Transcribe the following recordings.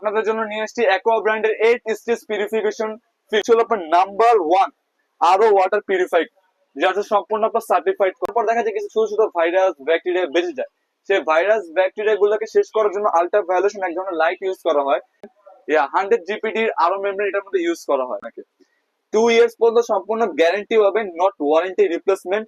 আপনাদের জন্য নিয়ে এসেছি অ্যাকোয়া ব্র্যান্ডের এইট স্টেজ পিউরিফিকেশন হলো আপনার number one RO water purified যেটা সম্পূর্ণ আপনার সার্টিফাইড তারপর দেখা যায় কিছু ছোট ছোট ভাইরাস ব্যাকটেরিয়া বেঁচে যায়। সেই ভাইরাস ব্যাকটেরিয়া গুলোকে শেষ করার জন্য আলট্রা ভায়োলেশন এক ধরনের লাইট ইউজ করা হয়। হান্ড্রেড জিপিডির আরও মেমরি এটার মধ্যে ইউজ করা হয়। নাকি টু ইয়ার্স পর্যন্ত সম্পূর্ণ গ্যারান্টি পাবেন নট ওয়ারেন্টি রিপ্লেসমেন্ট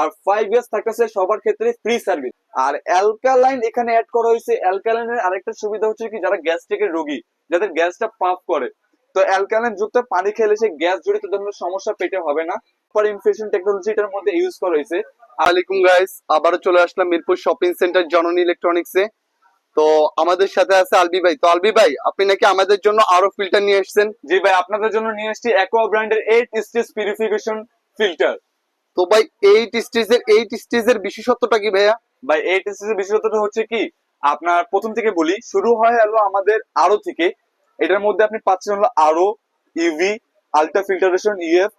আর ফাইভ ইয়ার্স থাকতেছে সবার ক্ষেত্রে ফ্রি সার্ভিস আর অ্যালকালাইন এখানে অ্যাড করা হয়েছে। অ্যালকালাইনের আরেকটা সুবিধা হচ্ছে কি যারা গ্যাস্ট্রিকের রোগী যাদের গ্যাসটা পাম্প করে। তো অ্যালকালাইন যুক্ত পানি খেলে সে গ্যাস জড়িত ধরনের সমস্যা পেটে হবে না। পর ইনফেকশন টেকনোলজি এটার মধ্যে ইউজ করা হয়েছে। আলাইকুম গাইস আবারও চলে আসলাম মিরপুর শপিং সেন্টার জননী ইলেকট্রনিক্সে তো আমাদের সাথে আছে আলবি ভাই। তো আলবি ভাই আপনি নাকি আমাদের জন্য আরও ফিল্টার নিয়ে এসেছেন? জি ভাই আপনাদের জন্য নিয়ে এসেছি অ্যাকোয়া ব্র্যান্ডের এইট স্টেজ পিউরিফিকেশন ফিল্টার তো ভাই এইট স্টেজের এইট স্টেজের বিশেষত্বটা কি ভাইয়া? বা এইট স্টেজের বিশেষত্বটা হচ্ছে কি, আপনার প্রথম থেকে বলি, শুরু হয় হলো আমাদের আরও থেকে। এটার মধ্যে আপনি পাচ্ছেন হলো RO UV ultra filtration UF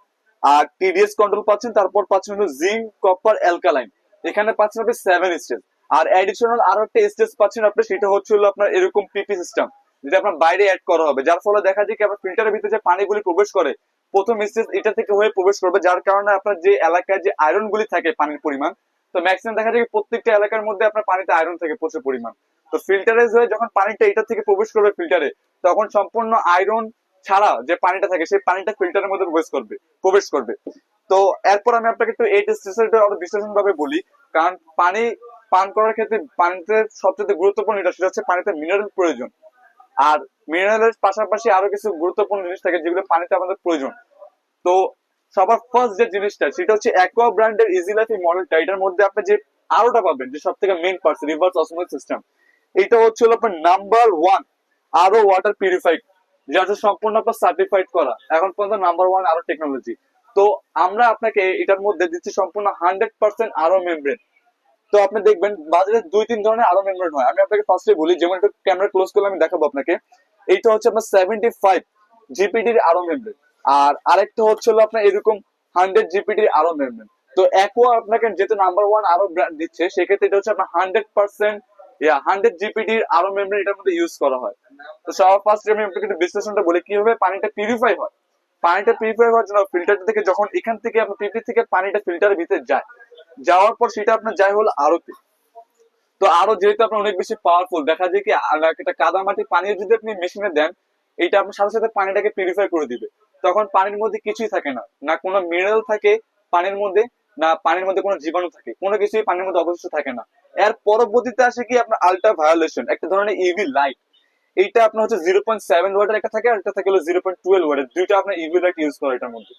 আর টিডিএস কন্ট্রোল পাচ্ছেন, তারপর পাচ্ছেন হলো জিঙ্ক কপার অ্যালকালাইন এখানে পাচ্ছেন আপনি সেভেন স্টেজ আর অ্যাডিশনাল আরও একটা স্টেজ পাচ্ছেন আপনি, সেটা হচ্ছে হলো আপনার এরকম পিপি সিস্টেম যেটা আপনার বাইরে অ্যাড করা হবে। যার ফলে দেখা যায় কি, আপনার ফিল্টারের ভিতরে যে পানিগুলি প্রবেশ করে প্রথম স্টেজ এটা থেকে হয়ে প্রবেশ করবে, যার কারণে আপনার যে এলাকায় যে আয়রন গুলি থাকে পানির পরিমাণ, তো ম্যাক্সিমাম দেখা যায় প্রত্যেকটা এলাকার মধ্যে আপনার পানিতে আয়রন থাকে প্রচুর পরিমাণ। তো ফিল্টারেজ হয়ে যখন পানিটা এটা থেকে প্রবেশ করবে ফিল্টারে তখন সম্পূর্ণ আয়রন ছাড়া যে পানিটা থাকে, সেই পানিটা ফিল্টারের মধ্যে প্রবেশ করবে প্রবেশ করবে। তো এরপর আমি আপনাকে একটু এইট স্টেজের আরও বিশ্লেষণ ভাবে বলি, কারণ পানি পান করার ক্ষেত্রে পানিতে সবচেয়ে গুরুত্বপূর্ণ এটা সেটা হচ্ছে পানিতে মিনারেল প্রয়োজন। আর মিনারেলের পাশাপাশি আরও কিছু গুরুত্বপূর্ণ জিনিস থাকে যেগুলো পানিতে আমাদের প্রয়োজন। তো সবার ফার্স্ট যে জিনিসটা, সেটা হচ্ছে অ্যাকোয়া ব্র্যান্ডের ইজি লাইফ এই মডেলটা এটার মধ্যে আপনি যে আরোটা পাবেন, যে সব থেকে main parts reverse osmosis system এটা হচ্ছে আপনার number one RO water purified যেটা সম্পূর্ণ আপনার সার্টিফাইড করা। এখন পর্যন্ত নাম্বার ওয়ান আরও টেকনোলজি তো আমরা আপনাকে এটার মধ্যে দিচ্ছি সম্পূর্ণ হান্ড্রেড পার্সেন্ট আরও মেমব্রেন তো আপনি দেখবেন বাজারে দুই তিন ধরনের আরও মেমব্রেন হয়। আমি আপনাকে ফার্স্টে বলি, যেমন একটু ক্যামেরা ক্লোজ করলে আমি দেখাবো আপনাকে। এইটা হচ্ছে আপনার সেভেন্টি ফাইভ জিপিডির আরও মেমব্রেন আর আরেকটা হচ্ছে হলো আপনার এরকম হান্ড্রেড জিপিডির আরও মেমব্রেন তো একো আপনাকে যেহেতু নাম্বার ওয়ান আরও ব্র্যান্ড দিচ্ছে, সেক্ষেত্রে এটা হচ্ছে আপনার হান্ড্রেড পার্সেন্ট ইয়া হান্ড্রেড জিপিডির আরও মেমব্রেন এটার মধ্যে ইউজ করা হয়। তো সবার ফার্স্ট আমি আপনাকে একটু বিশ্লেষণটা বলি, কীভাবে পানিটা পিউরিফাই হয়? পানিটা পিউরিফাই হওয়ার জন্য ফিল্টার থেকে যখন এখান থেকে আপনার পিপি থেকে পানিটা ফিল্টারের ভিতরে যায়, যাওয়ার পর সেটা আপনার যায় হলো আরোতে তো আরও যেহেতু আপনার অনেক বেশি পাওয়ারফুল দেখা যায় কি একটা কাদা মাটি পানি যদি আপনি মেশিনে দেন এটা আপনার সাথে সাথে পানিটাকে পিউরিফাই করে দিবে। তখন পানির মধ্যে কিছুই থাকে না। না কোনো মিনারেল থাকে পানির মধ্যে, না পানির মধ্যে কোনো জীবাণু থাকে। কোনো কিছুই পানির মধ্যে অবশিষ্ট থাকে না। এর পরবর্তীতে আসে কি, আপনার আলট্রা ভায়োলেশন একটা ধরনের ইভি লাইট এইটা আপনার হচ্ছে জিরো পয়েন্ট সেভেন ওয়াটের একটা থাকে, আর একটা থাকে হলো জিরো পয়েন্ট টুয়েলভ ওয়াটের দুইটা আপনার ইভি লাইট ইউজ করে এটার মধ্যে।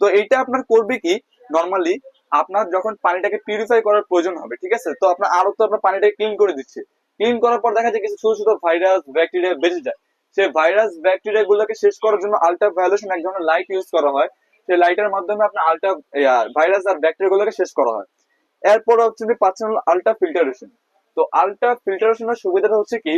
তো এইটা আপনার করবে কি নর্মালি আপনার যখন পানিটাকে পিউরিফাই করার প্রয়োজন হবে, ঠিক আছে? তো আপনার আরও তো আপনার পানিটাকে ক্লিন করে দিচ্ছে। ক্লিন করার পর দেখা যায় কিছু ছোট ছোট ভাইরাস ব্যাকটেরিয়া বেঁচে যায়। সেই ভাইরাস ব্যাকটেরিয়া গুলোকে শেষ করার জন্য আলট্রা ভায়োলেশন এক ধরনের লাইট ইউজ করা হয়। সেই লাইটের মাধ্যমে আপনার আলট্রা ভাইরাস আর ব্যাকটেরিয়া গুলোকে শেষ করা হয়। এরপর হচ্ছে পাচ্ছেন আলট্রা ফিল্টারেশন তো আলট্রা ফিল্টারেশনের সুবিধাটা হচ্ছে কি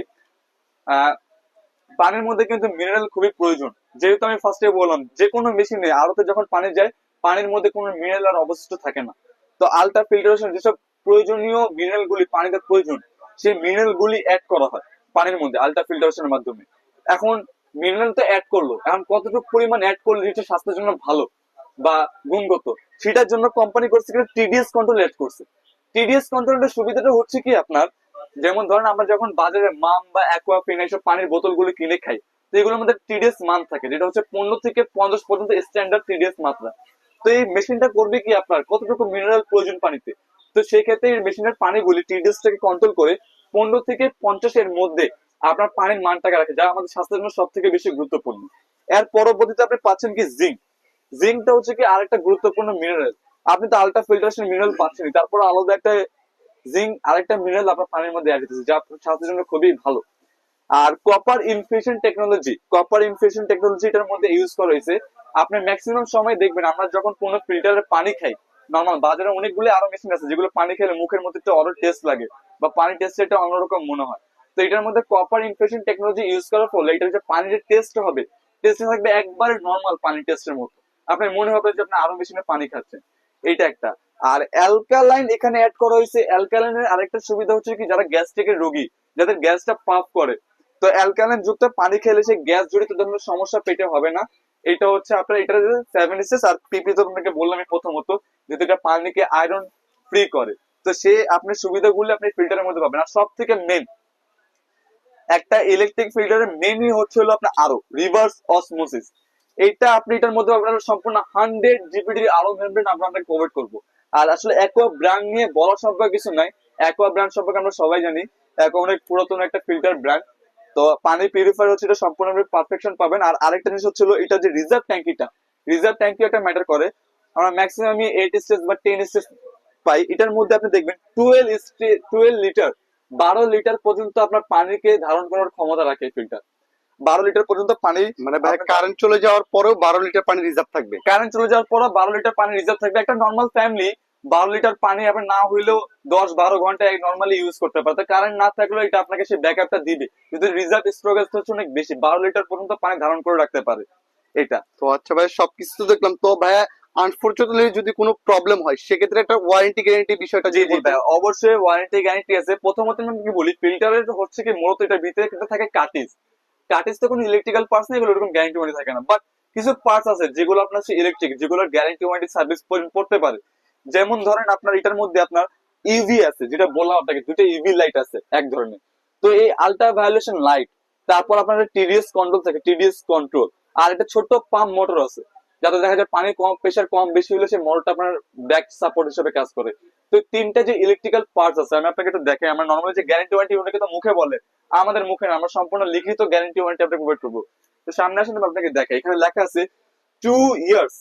পানির মধ্যে কিন্তু মিনারেল খুবই প্রয়োজন। যেহেতু আমি ফার্স্টে বললাম যে কোনো মেশিনে আরোতে যখন পানি যায় পানির মধ্যে কোনো মিনারেল আর অবশিষ্ট থাকে না। তো আলট্রা ফিল্টারেশন যেসব প্রয়োজনীয় মিনারেল গুলি পানিতে প্রয়োজন, সেই মিনারেল গুলি অ্যাড করা হয় পানির মধ্যে আলট্রা ফিল্টারেশনের মাধ্যমে। এখন মিনারেল তো অ্যাড করল, এখন কতটুকু পরিমাণ অ্যাড করলে যেটা স্বাস্থ্যের জন্য ভালো বা গুণগত? সেটার জন্য কোম্পানি করছে কি টিডিএস কন্ট্রোল অ্যাড করছে। টিডিএস কন্ট্রোলের সুবিধাটা হচ্ছে কি আপনার, যেমন ধরেন আমরা যখন বাজারে মাম বা অ্যাকোয়াফিন এইসব পানির বোতলগুলো কিনে খাই, তো এগুলোর মধ্যে টিডিএস মান থাকে, যেটা হচ্ছে পনেরো থেকে পঞ্চাশ পর্যন্ত স্ট্যান্ডার্ড টিডিএস মাত্রা। তো এই মেশিনটা করবে কি আপনার? কতটুকু মিনারেল প্রয়োজন পানিতে? তো সেই ক্ষেত্রে এই মেশিনের পানিগুলি টিডিএসটাকে কন্ট্রোল করে পনেরো থেকে পঞ্চাশের মধ্যে আপনার পানির মানটাকে রাখে, যা আমাদের স্বাস্থ্যের জন্য সব থেকে বেশি গুরুত্বপূর্ণ। এর পরবর্তীতে আপনি পাচ্ছেন কি জিঙ্ক জিঙ্কটা হচ্ছে কি আরেকটা গুরুত্বপূর্ণ মিনারেল আপনি তো আলট্রা ফিল্টারেশন মিনারেল পাচ্ছেনই, তারপর আলাদা একটা জিঙ্ক আরেকটা মিনারেল আপনার পানির মধ্যে অ্যাড হতেছে যা আপনার স্বাস্থ্যের জন্য খুবই ভালো। আর copper infusion technology copper infusion technology এটার মধ্যে ইউজ করা হয়েছে আপনি ম্যাক্সিমাম সময় দেখবেন, আমরা যখন কোনো ফিল্টারের পানি খাই নর্মাল বাজারে অনেকগুলো আরও মেশিন আছে, যেগুলো পানি খেলে মুখের মধ্যে একটা অরো টেস্ট লাগে বা পানি টেস্ট একটা অন্যরকম মনে হয়। তো এটার মধ্যে কপার ইনফিউশন টেকনোলজি ইউজ করার ফলে এটার যে পানির টেস্ট হবে টেস্ট থাকবে একবারে নর্মাল পানি টেস্টের মতো। আপনার মনে হবে যে আপনি আরও মেশিনে পানি খাচ্ছেন। এইটা একটা। আর অ্যালকালাইন এখানে অ্যাড করা হয়েছে অ্যালকালাইনের আরেকটা সুবিধা হচ্ছে কি, যারা গ্যাস্ট্রিকের রোগী, যাদের গ্যাসটা পাম্প করে। তো অ্যালকালাইন যুক্ত পানি খেলে সে গ্যাস জড়িত ধরনের সমস্যা পেটে হবে না। এটা হচ্ছে আপনার, এটা সেভেন এসএস আর পিপি তো আপনাকে বললাম আমি প্রথমত যেহেতু এটা পানিকে আয়রন ফ্রি করে। তো সে আপনি সুবিধাগুলো আপনি ফিল্টারের মধ্যে পাবেন। আর সব থেকে মেন একটা ইলেকট্রিক ফিল্টারের মেনই হচ্ছে হলো আপনার আরও রিভার্স অসমোসিস এইটা আপনি এটার মধ্যে আপনার সম্পূর্ণ হান্ড্রেড জিবিডি আরও মেমব্রেন আমরা আপনাকে প্রোভাইড করব। আর আসলে অ্যাকোয়া ব্র্যান্ড নিয়ে বলা সম্পর্কে কিছু নাই। অ্যাকোয়া ব্র্যান্ড সম্পর্কে আমরা সবাই জানি। অ্যাকোয়া অনেক পুরাতন একটা ফিল্টার ব্র্যান্ড তো পানি পিউরিফায়ার হচ্ছে এটা সম্পূর্ণ পারফেকশন পাবেন। আর আরেকটা জিনিস হচ্ছিল এটা যে রিজার্ভ ট্যাঙ্কিটা রিজার্ভ ট্যাঙ্কি একটা ম্যাটার করে। আমরা ম্যাক্সিমাম এইট স্টেজ বা টেন স্টেজ পাই। এটার মধ্যে আপনি দেখবেন টুয়েলভ টুয়েলভ লিটার বারো লিটার পর্যন্ত আপনার পানিকে ধারণ করার ক্ষমতা রাখে ফিল্টার বারো লিটার পর্যন্ত পানি মানে কারেন্ট চলে যাওয়ার পরেও বারো লিটার পানি রিজার্ভ থাকবে। কারেন্ট চলে যাওয়ার পর বারো লিটার পানি রিজার্ভ থাকবে। একটা নর্মাল ফ্যামিলি বারো লিটার পানি আপনার না হইলেও দশ বারো ঘণ্টা নর্মালি ইউজ করতে পারে কারেন্ট না থাকলেও এটা আপনাকে সেই ব্যাকআপটা দিবে। কিন্তু রিজার্ভ স্টোরেজ হচ্ছে অনেক বেশি বারো লিটার পর্যন্ত পানি ধারণ করে রাখতে পারে। এটা। তো আচ্ছা ভাই সবকিছু তো দেখলাম। তো ভাইয়া আনফরচুনেটলি যদি কোনো প্রবলেম হয় সেক্ষেত্রে একটা ওয়ারেন্টি গ্যারেন্টি বিষয়টা জি যদি জি অবশ্যই ওয়ারেন্টি গ্যারেন্টি আছে। প্রথমত আমি কি বলি ফিল্টারের হচ্ছে কি মূলত এটা ভিতরে কিন্তু থাকে কাটিস কাটিস তো কোনো ইলেকট্রিক্যাল পার্টস নেই এগুলো এরকম গ্যারেন্টি ওয়ারেন্টি থাকে না। বাট কিছু পার্টস আছে যেগুলো আপনার ইলেকট্রিক যেগুলোর গ্যারেন্টি ওয়ারেন্টি সার্ভিস পড়তে পারে। যেমন ধরেন আপনার এটার মধ্যে আপনার ইভি আছে, যেটা বললাম আপনাকে দুটো ইভি লাইট আছে, এক ধরনের। তো এই আলট্রা ভায়োলেশন লাইট তারপর আপনার টিডিএস কন্ট্রোল থাকে টিডিএস কন্ট্রোল আর একটা ছোট্ট পাম্প মোটর আছে, যাতে দেখা যায় পানি কম প্রেশার কম, বেশি হলে সেই মোটরটা আপনার ব্যাক সাপোর্ট হিসেবে কাজ করে। তো তিনটা যে ইলেকট্রিক্যাল পার্টস আছে, আমি আপনাকে একটু দেখাই, আমরা নর্মালি যে গ্যারান্টি ওয়ারেন্টি ওটাকে তো মুখে বলে, আমাদের মুখে না, আমরা সম্পূর্ণ লিখিত গ্যারান্টি ওয়ারেন্টি আপনাকে প্রোভাইড করব। তো সামনে আসেন আপনাকে দেখাই, এখানে লেখা আছে টু ইয়ার্স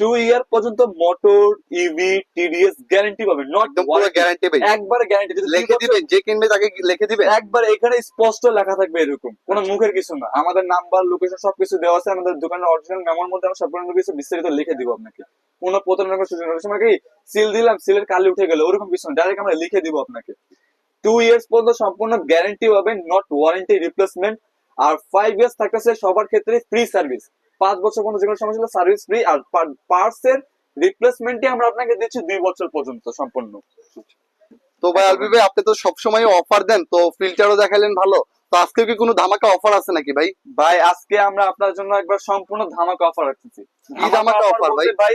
টু ইয়ার পর্যন্ত মোটর ইভি টিডিএস গ্যারান্টি পাবেন নট পুরো গ্যারান্টি একবারে গ্যারান্টি যদি লিখে যে কিনবে তাকে লিখে দিবেন। একবার এখানে স্পষ্ট লেখা থাকবে এরকম কোনো মুখের কিছু না। আমাদের নাম্বার লোকেশন সবকিছু দেওয়া আছে আমাদের দোকানের অরিজিনাল মেমোর মধ্যে আমরা সম্পূর্ণ কিছু বিস্তারিত লিখে দিব আপনাকে। কোনো প্রতারণার সুযোগ নেই। অনেক সময় কি সিল দিলাম সিলের কালি উঠে গেল ওরকম কিছু না। ডাইরেক্ট আমরা লিখে দিব আপনাকে। টু ইয়ার্স পর্যন্ত সম্পূর্ণ গ্যারান্টি পাবেন নট ওয়ারেন্টি রিপ্লেসমেন্ট আর ফাইভ ইয়ার্স থাকতেছে সবার ক্ষেত্রে ফ্রি সার্ভিস পাঁচ বছর পর্যন্ত যে কোনো সমস্যা সার্ভিস ফ্রি আর পার্টস এর রিপ্লেসমেন্টই আমরা আপনাকে দিচ্ছি দুই বছর পর্যন্ত সম্পূর্ণ। তো ভাই আলবি ভাই আপনি তো সবসময় অফার দেন তো ফিল্টারও দেখালেন ভালো। তো আজকে কি কোনো ধামাকা অফার আছে নাকি ভাই? ভাই আজকে আমরা আপনার জন্য একবার সম্পূর্ণ ধামাকা অফার রাখতেছি। কি ধামাকা offer ভাই? ভাই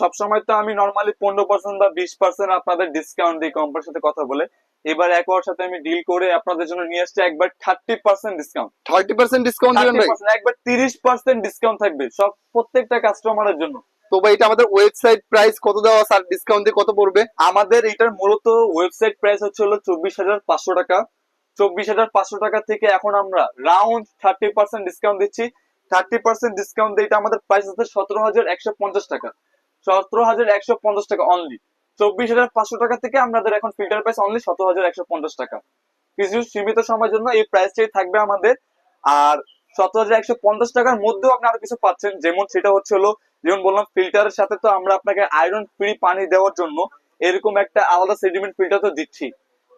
সব সময় তো আমি নরমালি পনেরো পার্সেন্ট বা বিশ পার্সেন্ট আপনাদের ডিসকাউন্ট দিই কোম্পানির সাথে কথা বলে এবার একবার সাথে আমি ডিল করে আপনাদের জন্য নিয়ে আসছি একবার thirty percent discount thirty percent discount দিবেন ভাই একবার তিরিশ পার্সেন্ট ডিসকাউন্ট থাকবে সব প্রত্যেকটা কাস্টমারের জন্য। তো ভাই এটা আমাদের ওয়েবসাইট প্রাইস কত দেওয়া আছে আর ডিসকাউন্ট দিয়ে কত পড়বে? আমাদের এটার মূলত ওয়েবসাইট প্রাইস হচ্ছে হলো চব্বিশ হাজার পাঁচশো টাকা। চব্বিশ হাজার পাঁচশো টাকা থেকে এখন আমরা রাউন্ড থার্টি পার্সেন্ট ডিসকাউন্ট দিচ্ছি। থার্টি পার্সেন্ট ডিসকাউন্ট দিয়ে এটা আমাদের প্রাইস হচ্ছে সতেরো হাজার একশো পঞ্চাশ টাকা। সতেরো হাজার একশো পঞ্চাশ টাকা অনলি চব্বিশ হাজার পাঁচশো টাকা থেকে আমাদের এখন ফিল্টার প্রাইস অনলি সতেরো হাজার একশো পঞ্চাশ টাকা। কিছু সীমিত সময়ের জন্য এই প্রাইসটাই থাকবে আমাদের। আর সতেরো হাজার একশো পঞ্চাশ টাকার মধ্যেও আপনি আরও কিছু পাচ্ছেন। যেমন সেটা হচ্ছে হলো, যেমন বললাম ফিল্টারের সাথে তো আমরা আপনাকে আয়রন ফ্রি পানি দেওয়ার জন্য এরকম একটা আলাদা সেডিমেন্ট ফিল্টার তো দিচ্ছি।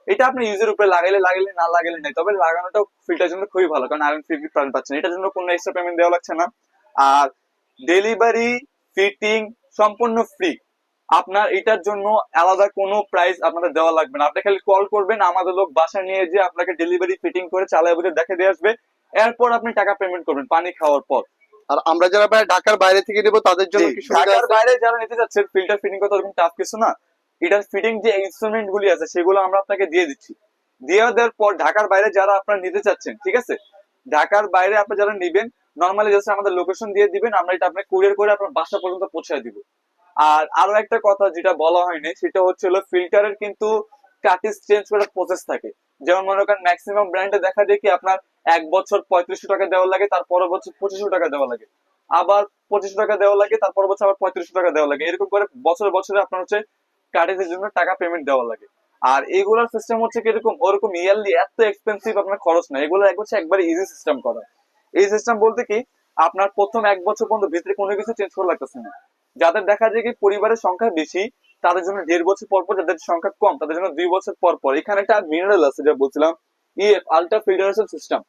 এটা আপনি ইউজের উপরে লাগাইলে লাগাইলে, না লাগাইলে নাই। তবে লাগানোটা ফিল্টার জন্য খুবই ভালো। কারণ আয়রন ফ্রি পানি পাচ্ছেন। এটার জন্য কোনো এক্সট্রা পেমেন্ট দেওয়া লাগছে না। আর ডেলিভারি ফিটিং সম্পূর্ণ ফ্রি আপনার এটার জন্য আলাদা কোনো প্রাইস আপনাদের দেওয়া লাগবে না। আপনি খালি কল করবেন আমাদের লোক বাসা নিয়ে যে আপনাকে ডেলিভারি ফিটিং করে চালায় বুঝে দেখে দিয়ে আসবে। এরপর আপনি টাকা পেমেন্ট করবেন পানি খাওয়ার পর। আর আমরা যারা ভাই ঢাকার বাইরে থেকে নেব তাদের জন্য কি ঢাকার বাইরে যারা নিতে যাচ্ছেন ফিল্টার ফিটিং করতে ওরকম টাফ কিছু না। এটার ফিটিং যে ইনস্ট্রুমেন্ট গুলি আছে সেগুলো আমরা আপনাকে দিয়ে দিচ্ছি। দিয়ে দেওয়ার পর ঢাকার বাইরে যারা আপনারা নিতে চাচ্ছেন ঠিক আছে? ঢাকার বাইরে আপনি যারা নিবেন নর্মালি জাস্ট আমাদের লোকেশন দিয়ে দিবেন আমরা এটা আপনাকে কুরিয়ার করে আপনার বাসা পর্যন্ত পৌঁছায় দিব। আর আরও একটা কথা যেটা বলা হয়নি, সেটা হচ্ছে হলো ফিল্টারের কিন্তু কাটিস চেঞ্জ করার প্রসেস থাকে। যেমন মনে করেন ম্যাক্সিমাম ব্র্যান্ডে দেখা যায় কি আপনার এক বছর পঁয়ত্রিশশো টাকা দেওয়া লাগে, তার পরের বছর পঁচিশশো টাকা দেওয়া লাগে। আবার পঁচিশশো টাকা দেওয়া লাগে তারপর বছর আবার পঁয়ত্রিশশো টাকা দেওয়া লাগে। এরকম করে বছরে বছরে আপনার হচ্ছে কাটিসের জন্য টাকা পেমেন্ট দেওয়া লাগে। আর এগুলোর সিস্টেম হচ্ছে কীরকম ওরকম ইয়ারলি এত এক্সপেন্সিভ আপনার খরচ না এগুলো এক হচ্ছে একবারে ইজি সিস্টেম করা। এই সিস্টেম বলতে কি, আপনার প্রথম এক বছর পর্যন্ত ভিতরে কোনো কিছু চেঞ্জ করা লাগতেছে না। যাদের দেখা যায় কি পরিবারের সংখ্যা বেশি, তাদের জন্য দেড় বছর পর পর যাদের সংখ্যা কম, তাদের জন্য দুই বছর পর পর। এখানে একটা মিনারেল আছে যা বলছিলাম ইএফ আলট্রা ফিল্টারেশন সিস্টেম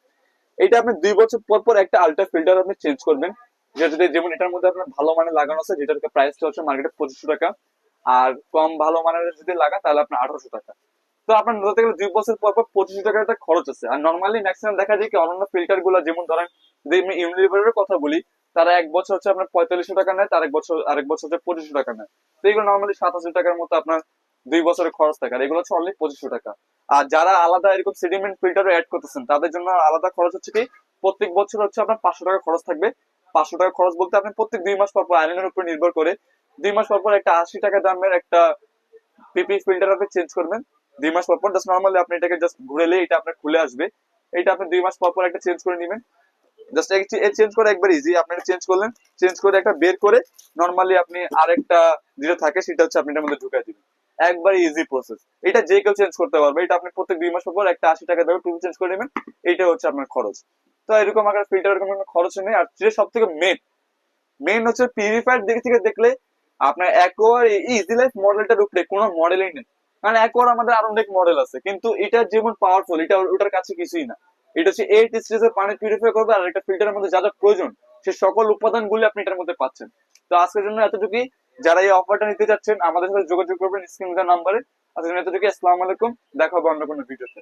এটা আপনি দুই বছর পর পর একটা আলট্রা ফিল্টার আপনি চেঞ্জ করবেন। যেটা যেমন এটার মধ্যে আপনার ভালো মানের লাগানো আছে, যেটার প্রাইসটা হচ্ছে মার্কেটে পঁচিশশো টাকা। আর কম ভালো মানের যদি লাগান, তাহলে আপনার আঠারোশো টাকা। তো আপনার ধরতে গেলে দুই বছর পর পর পঁচিশশো টাকার একটা খরচ আছে। আর নর্মালি ম্যাক্সিমাম দেখা যায় কি অন্যান্য ফিল্টারগুলো, যেমন ধরেন, যদি আমি ইউনিলিভারের কথা বলি তারা এক বছর হচ্ছে আপনার পঁয়তাল্লিশশো টাকা নেয়, তার এক বছর, আরেক বছর হচ্ছে পঁচিশশো টাকা নেয়। তো এগুলো নর্মালি সাত হাজার টাকার মতো আপনার দুই বছরের খরচ থাকে, আর এগুলো হচ্ছে অনলি পঁচিশশো টাকা। আর যারা আলাদা এরকম সেডিমেন্ট ফিল্টার অ্যাড করতেছেন, তাদের জন্য আলাদা খরচ হচ্ছে কি, প্রত্যেক বছর হচ্ছে আপনার পাঁচশো টাকা খরচ থাকবে। পাঁচশো টাকা খরচ বলতে আপনি প্রত্যেক দুই মাস পর পর আয়রনের উপর নির্ভর করে, দুই মাস পর পর একটা আশি টাকা দামের একটা পিপি ফিল্টার আপনি চেঞ্জ করবেন। দুই মাস পর পর জাস্ট নর্মালি আপনি এটাকে জাস্ট ঘুরেলে এটা আপনার খুলে আসবে। এটা আপনি দুই মাস পর পর একটা চেঞ্জ করে নেবেন। জাস্ট চেঞ্জ করে একবার ইজি চেঞ্জ করলেন চেঞ্জ করে একটা বের করে নর্মালি আপনি আরেকটা যেটা থাকে সেটা হচ্ছে আপনি এটার মধ্যে ঢুকাই দিবেন। একবার ইজি প্রসেস এটা যে কেউ চেঞ্জ করতে পারবে, এটা আপনি প্রত্যেক দুই মাস পর একটা আশি টাকা দেবে চেঞ্জ করে নেবেন, এইটা হচ্ছে আপনার খরচ। তো এরকম ফিল্টার এরকম কোনো খরচ নেই, আর সব থেকে মেন মেন হচ্ছে পিউরিফায়ার দিক থেকে দেখলে আপনার একোয়ার ইজি লাইফ মডেলটার উপরে কোনো মডেলই নেই। কারণ একোয়ার আমাদের আরও অনেক মডেল আছে, কিন্তু এটা যেমন পাওয়ারফুল এটা ওটার কাছে কিছুই না। এটা হচ্ছে এইট স্টেজের পানি পিউরিফাই করবে আর একটা ফিল্টারের মধ্যে যা যা প্রয়োজন, সে সকল উপাদানগুলি আপনি এটার মধ্যে পাচ্ছেন। তো আজকের জন্য এতটুকুই। যারা এই অফারটা নিতে চাচ্ছেন আমাদের সাথে যোগাযোগ করবেন স্ক্রিন নাম্বারে আজকের জন্য এতটুকুই। আসসালামু আলাইকুম। দেখা হবে অন্য কোনো ভিডিওতে